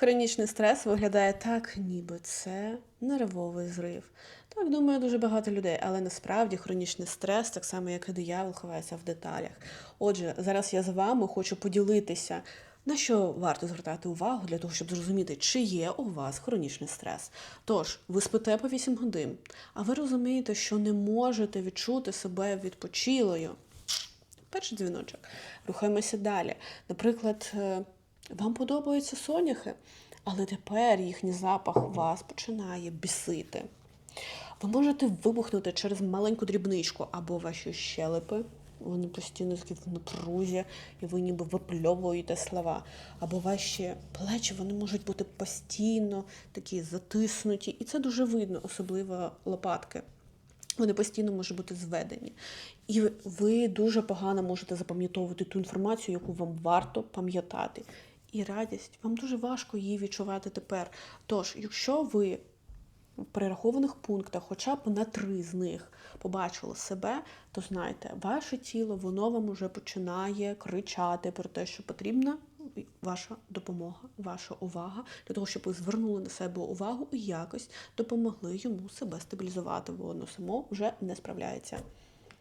Хронічний стрес виглядає так, ніби це нервовий зрив. Так думає дуже багато людей, але насправді хронічний стрес, так само як і диявол, ховається в деталях. Отже, зараз я з вами хочу поділитися, на що варто звертати увагу для того, щоб зрозуміти, чи є у вас хронічний стрес. Тож, ви спите по 8 годин, а ви розумієте, що не можете відчути себе відпочилою. Перший дзвіночок. Рухаємося далі. Наприклад, е, вам подобаються соняхи, але тепер їхній запах вас починає бісити. Ви можете вибухнути через маленьку дрібничку або ваші щелепи. Вони постійно в напрузі, і ви ніби випльовуєте слова. Або ваші плечі вони можуть бути постійно такі затиснуті, і це дуже видно, особливо лопатки. Вони постійно можуть бути зведені. І ви дуже погано можете запам'ятовувати ту інформацію, яку вам варто пам'ятати. І радість, вам дуже важко її відчувати тепер. Тож, якщо ви в перерахованих пунктах, хоча б на три з них побачили себе, то знайте, ваше тіло воно вам уже починає кричати про те, що потрібна ваша допомога, ваша увага для того, щоб ви звернули на себе увагу і якось допомогли йому себе стабілізувати, бо воно само вже не справляється.